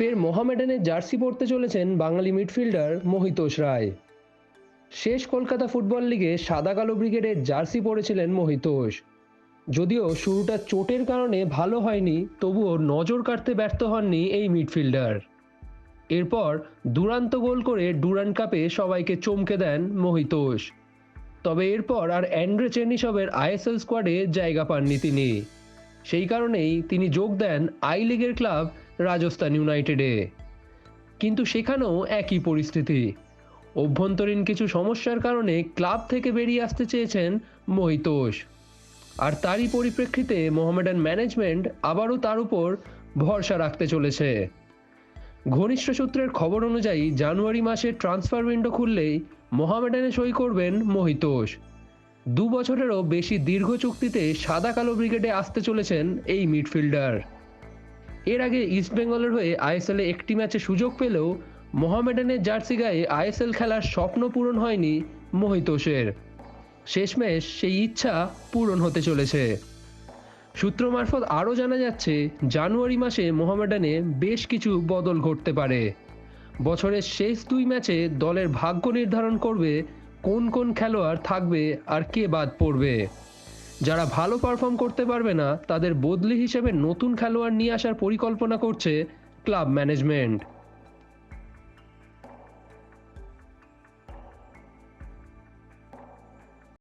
ফের মোহামেডানের জার্সি পরতে চলেছেন বাঙালি মিডফিল্ডার মহিতোষ রায়। শেষ কলকাতা ফুটবল লিগে সাদা কালো ব্রিগেডের জার্সি পরেছিলেন মহিতোষ। যদিও শুরুটা চোটের কারণে ভালো হয়নি, তবুও নজর কাটতে ব্যর্থ হননি এই মিডফিল্ডার। এরপর দুরান্ত গোল করে ডুরান্ড কাপে সবাইকে চমকে দেন মহিতোষ। তবে এরপর আর অ্যান্ড্রে চেনিসবের আইএসএল স্কোয়াডে জায়গা পাননি তিনি। সেই কারণেই তিনি যোগ দেন আই লিগের ক্লাব রাজস্থান ইউনাইটেডে। কিন্তু সেখানেও একই পরিস্থিতি। অভ্যন্তরীণ কিছু সমস্যার কারণে ক্লাব থেকে বেরিয়ে আসতে চেয়েছেন মহিতোষ। আর তারই পরিপ্রেক্ষিতে মোহামেডান ম্যানেজমেন্ট আবারও তার উপর ভরসা রাখতে চলেছে। ঘনিষ্ঠ সূত্রের খবর অনুযায়ী জানুয়ারি মাসে ট্রান্সফার উইন্ডো খুললেই মোহামেডানে সই করবেন মহিতোষ। দু বছরেরও বেশি দীর্ঘ চুক্তিতে সাদা কালো ব্রিগেডে আসতে চলেছেন এই মিডফিল্ডার। এর আগে ইস্টবেঙ্গলের হয়ে আইএসএলে একটি ম্যাচে সুযোগ পেলেও মোহামেডানের জার্সি গায়ে আইএসএল খেলার স্বপ্ন পূরণ হয়নি মহিতোষের শেষমেশ সেই ইচ্ছা পূরণ হতে চলেছে। সূত্র মারফত আরও জানা যাচ্ছে, জানুয়ারি মাসে মোহামেডানে বেশ কিছু বদল ঘটতে পারে। বছরের শেষ দুই ম্যাচে দলের ভাগ্য নির্ধারণ করবে কোন কোন খেলোয়াড় থাকবে আর কে বাদ পড়বে। যারা ভালো পারফর্ম করতে পারবে না, তাদের বদলি হিসেবে নতুন খেলোয়াড় নিয়ে আসার পরিকল্পনা করছে ক্লাব ম্যানেজমেন্ট।